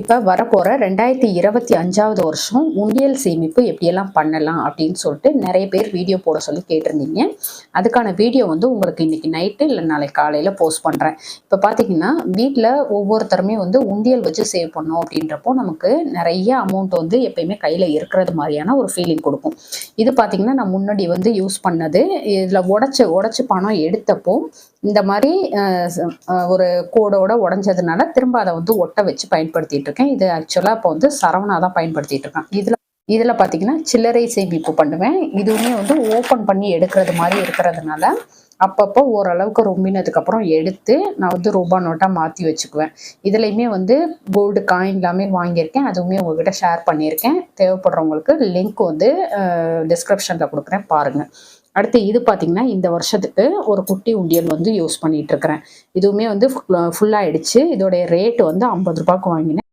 இப்போ வரப்போகிற ரெண்டாயிரத்தி இருபத்தி அஞ்சாவது வருஷம் உண்டியல் சேமிப்பு எப்படியெல்லாம் பண்ணலாம் அப்படின்னு சொல்லிட்டு நிறைய பேர் வீடியோ போட சொல்லி கேட்டிருந்தீங்க. அதுக்கான வீடியோ வந்து உங்களுக்கு இன்னைக்கு நைட்டு இல்லை நாளைக்கு காலையில் போஸ்ட் பண்ணுறேன் இப்போ பார்த்தீங்கன்னா வீட்டில் ஒவ்வொருத்தருமே வந்து உண்டியல் வச்சு சேவ் பண்ணோம் அப்படின்றப்போ நமக்கு நிறைய அமௌண்ட் வந்து எப்பயுமே கையில் இருக்கிறது மாதிரியான ஒரு ஃபீலிங் கொடுக்கும். இது பார்த்தீங்கன்னா நான் முன்னாடி வந்து யூஸ் பண்ணது இதில் உடச்சி உடச்சி பணம் எடுத்தப்போ இந்த மாதிரி ஒரு கோடோட உடஞ்சதுனால திரும்ப அதை வந்து ஒட்ட வச்சு பயன்படுத்திட்டு இருக்கேன். இது ஆக்சுவலாக இப்போ வந்து சரவணா தான் பயன்படுத்திட்டு இருக்கேன். இதில் இதில் பார்த்தீங்கன்னா சில்லறை சேமிப்பு பண்ணுவேன். இதுவுமே வந்து ஓப்பன் பண்ணி எடுக்கிறது மாதிரி இருக்கிறதுனால அப்பப்போ ஓரளவுக்கு ரொம்பினதுக்கப்புறம் எடுத்து நான் வந்து ரூபா நோட்டாக மாற்றி வச்சுக்குவேன். இதுலையுமே வந்து கோல்டு காயின் எல்லாமே வாங்கியிருக்கேன். அதுவுமே உங்ககிட்ட ஷேர் பண்ணியிருக்கேன். தேவைப்படுறவங்களுக்கு லிங்க் வந்து டிஸ்கிரிப்ஷனில் கொடுக்குறேன். பாருங்கள் அடுத்து இது பார்த்தீங்கன்னா இந்த வருஷத்துக்கு ஒரு குட்டி உண்டியல் வந்து யூஸ் பண்ணிட்டு இருக்கிறேன். இதுவுமே வந்து ஃபுல்லாகிடுச்சு இதோடைய ரேட் வந்து ஐம்பது ரூபாய்க்கு வாங்கினேன்.